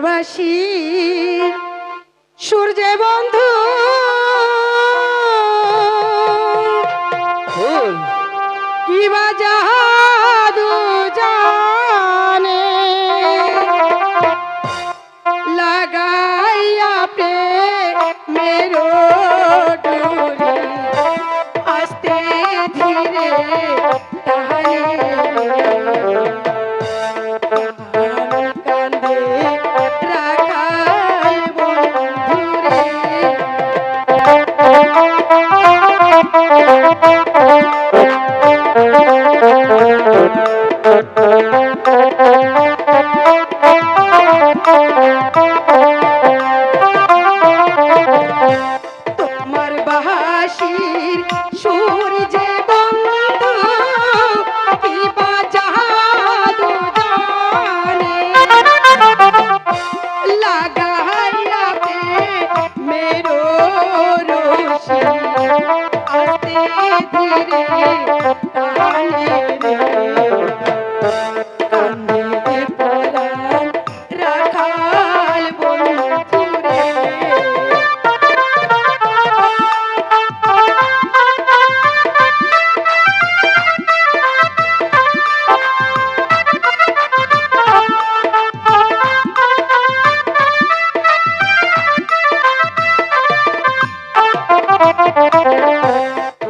তোমার বাসি সূর্যে বন্ধু। কি বা জাদু জানে? লাগাইয়া মেরো ডুরি আস্তে ধীরে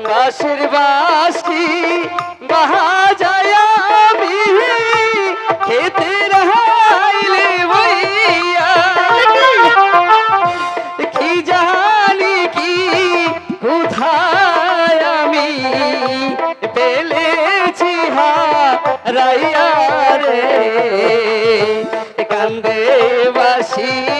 বাঁশের বাসি বাহা যায় আমি। খেতে রহাইলে বইয়া কি জানি কি, কোথায় আমি। পেলেছি হারাইয়া রে। কান্দে বাসি।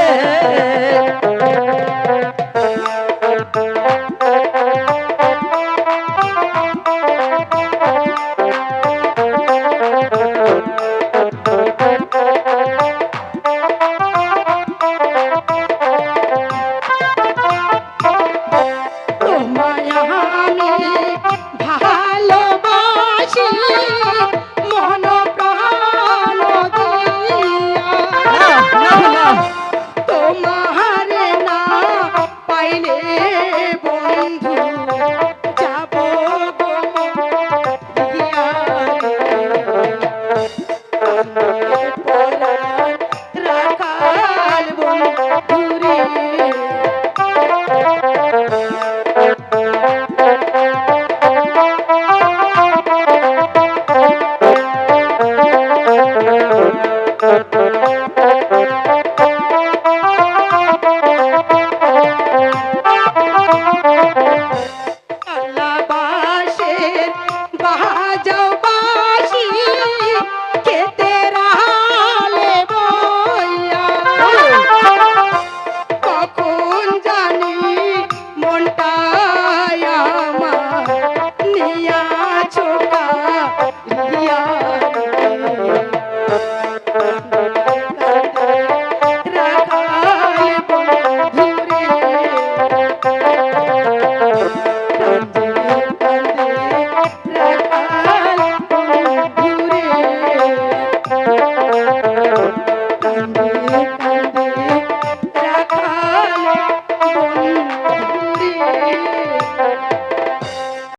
বন্ধু।